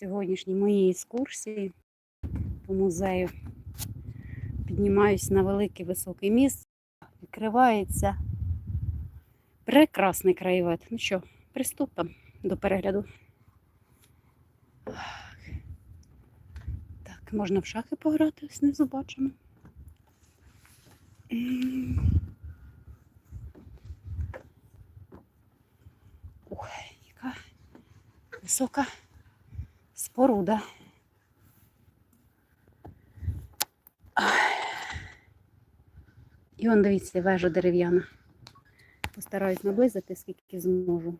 сьогоднішній моїй екскурсії по музею. Піднімаюсь на великий високий міст. Відкривається прекрасний краєвид. Ну що, приступимо до перегляду. Так, можна в шахи пограти, знизу бачимо. Ух, яка висока споруда. І он, дивіться, вежа дерев'яна. Постараюсь наблизити, скільки зможу.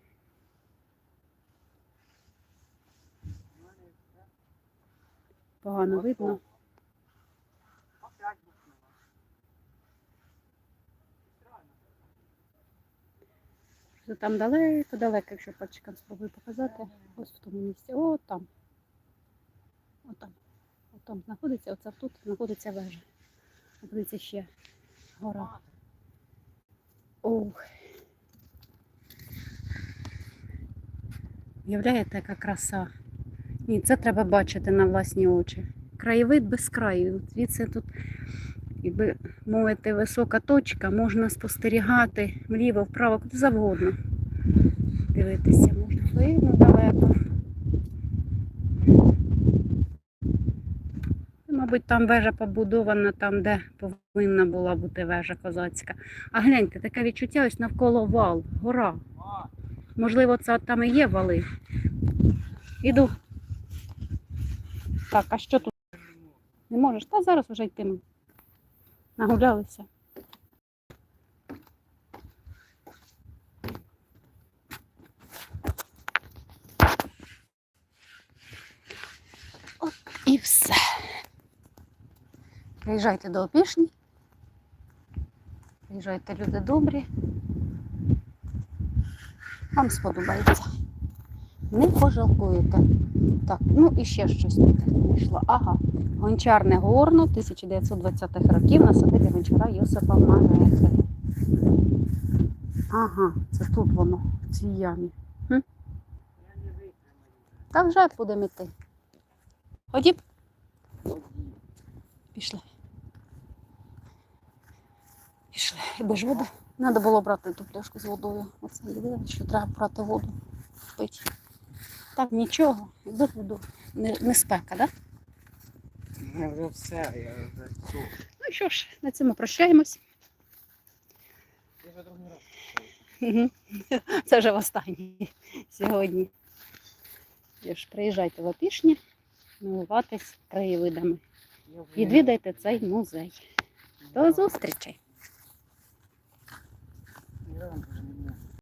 Погано видно. Що там далеко-далеко, якщо пальчиком спробую показати. Ось в тому місці. О, там. О, там. О, там знаходиться, оце тут знаходиться вежа. Знаходиться ще гора. Ох. Уявляєте, яка краса? Ні, це треба бачити на власні очі. Краєвид без краю. Звідси тут, якби мовити, висока точка, можна спостерігати вліво, вправо, куди завгодно. Дивитися можна видно далеко. Мабуть, там вежа побудована там, де повинна була бути вежа козацька. А гляньте, таке відчуття ось навколо вал, гора. Можливо, це там і є вали. Іду. Так, а що тут? Не можеш? Та зараз вже йтиму. Нагулялися. І все. Приїжджайте до Опішні. Приїжджайте, люди добрі. Вам сподобається. Не пожалкуєте. Так, ну і ще щось вийшло. Ага. Гончарне горно 1920-х років на садибі гончара Йосипа Манехи. Ага, це тут воно, в цій ямі. Хм? Та вже будемо йти. Ходім. Пішли. Пішли. І без води. Треба було брати ту пляшку з водою. Оце єдине, що треба брати воду. Пити. Так, нічого, якби буду. Не, не спека, так? Да? Вже все, я вже цю. Ну що ж, на цьому прощаємось. Я вже другий раз. Це вже востаннє сьогодні. Що ж, приїжджайте в Опішні, милуватись краєвидами. Відвідайте цей музей. До зустрічі! வந்து